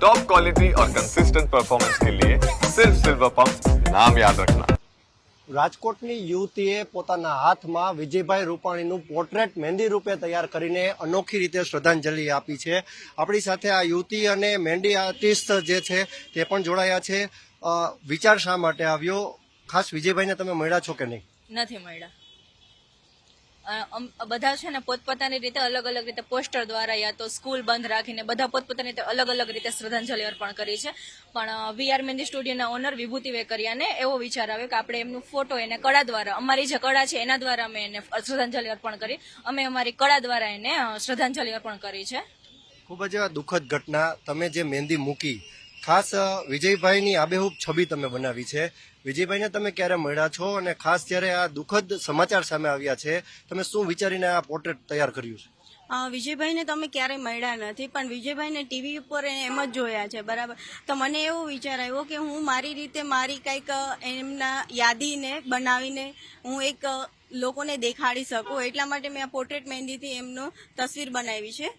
Top quality और consistent performance के लिए सिर्फ सिल्वर पंप नाम याद रखना રાજકોટની યુવતીએ પોતાના હાથમાં વિજયભાઈ રૂપાણીનું પોર્ટ્રેટ મહેંદી રૂપે તૈયાર કરીને અનોખી રીતે શ્રદ્ધાંજલિ આપી છે આપણી સાથે આ યુવતી અને મહેંદી આર્ટિસ્ટ જે છે તે પણ જોડાયા છે અ, વિચાર શા માટે આવ્યો ખાસ વિજયભાઈને તમે મળ્યા છો કે નહીં નથી મળ્યા અ, અમ- બધા છે ને પોતપોતાની રીતે અલગ અલગ રીતે પોસ્ટર દ્વારા યા તો સ્કૂલ બંધ રાખીને બધા પોતપોતાની રીતે અલગ અલગ રીતે શ્રદ્ધાંજલિ અર્પણ કરી છે. પણ વી આર મહેંદી સ્ટુડિયોના ઓનર વિભૂતિ વેકરિયાને એવો વિચાર આવ્યો કે આપણે એમનું ફોટો એને કળા દ્વારા, અમારી જે કળા છે એના દ્વારા અમે એને શ્રદ્ધાંજલિ અર્પણ કરી. અમે અમારી કળા દ્વારા એને શ્રદ્ધાંજલિ અર્પણ કરી છે. ખૂબ જ દુઃખદ ઘટના. તમે જે મહેંદી મૂકી ખાસ વિજયભાઈની આબેહૂબ છબી તમે બનાવી છે. વિજયભાઈને તમે ક્યારે મળ્યા છો અને ખાસ જ્યારે આ દુઃખદ સમાચાર સામે આવ્યા છે, તમે શું વિચારીને આ પોર્ટ્રેટ તૈયાર કર્યું છે? વિજયભાઈને તમે ક્યારેય મળ્યા નથી, પણ વિજયભાઈને ટીવી ઉપર એમ જ જોયા છે, બરાબર? તો મને એવો વિચાર આવ્યો કે હું મારી રીતે મારી કંઈક એમના યાદીને બનાવીને હું એક લોકોને દેખાડી શકું, એટલા માટે મેં આ પોર્ટ્રેટ મહેંદીથી એમનો તસવીર બનાવી છે.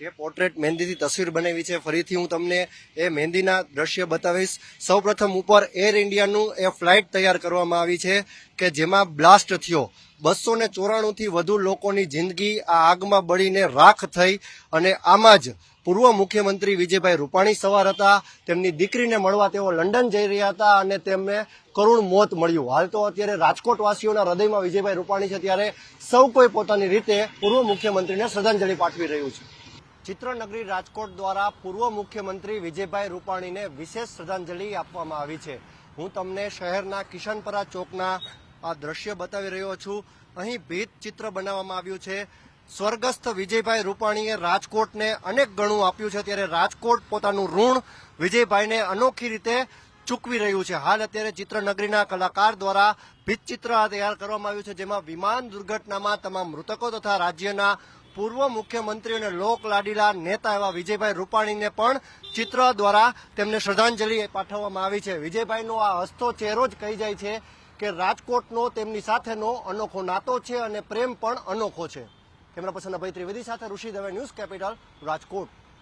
જે પોર્ટ્રેટ મહેંદીથી તસવીર બનાવી છે, ફરીથી હું તમને એ મહેંદીના દ્રશ્ય બતાવીશ. સૌપ્રથમ ઉપર એર ઇન્ડિયાનું એ ફ્લાઇટ તૈયાર કરવામાં આવી છે કે જેમાં બ્લાસ્ટ થયો. બસો ને ચોરાણુંથી વધુ લોકોની જિંદગી આ આગમાં બળીને રાખ થઈ અને આમાં જ પૂર્વ મુખ્યમંત્રી વિજયભાઈ રૂપાણી સવાર હતા. તેમની દીકરીને મળવા તેઓ લંડન જઈ રહ્યા હતા અને તેમને કરુણ મોત મળ્યું. હાલ તો અત્યારે રાજકોટવાસીઓના હૃદયમાં વિજયભાઈ રૂપાણી છે, ત્યારે સૌ કોઈ પોતાની રીતે પૂર્વ મુખ્યમંત્રીને શ્રદ્ધાંજલિ પાઠવી રહ્યું છે. ચિત્રનગરી રાજકોટ દ્વારા પૂર્વ મુખ્યમંત્રી વિજયભાઈ રૂપાણીને વિશેષ શ્રદ્ધાંજલિ આપવામાં આવી છે. હું તમને શહેરના કિશનપરા ચોકના આ દ્રશ્ય બતાવી રહ્યો છું. અહીં ભીત ચિત્ર બનાવવામાં આવ્યું છે. સ્વર્ગસ્થ વિજયભાઈ રૂપાણીએ રાજકોટને અનેક ગણું આપ્યું છે. ત્યારે રાજકોટ પોતાનું ઋણ વિજયભાઈને અનોખી રીતે ચૂકવી રહ્યું છે. હાલ અત્યારે ચિત્રનગરીના કલાકાર દ્વારા ભીત ચિત્ર તૈયાર કરવામાં આવ્યું છે, જેમાં વિમાન દુર્ઘટનામાં તમામ મૃતકો તથા રાજ્યના પૂર્વ મુખ્યમંત્રી અને લોક લાડીલા નેતા એવા વિજયભાઈ રૂપાણીને પણ ચિત્ર દ્વારા તેમને શ્રદ્ધાંજલિ પાઠવવામાં આવી છે. વિજયભાઈનો આ હસતો ચહેરો જ કહી જાય છે કે રાજકોટનો તેમની સાથેનો અનોખો નાતો છે અને પ્રેમ પણ અનોખો છે. કેમેરા પર્સન અભય ત્રિવેદી સાથે ઋષિ દવે ન્યૂઝ કેપિટલ રાજકોટ.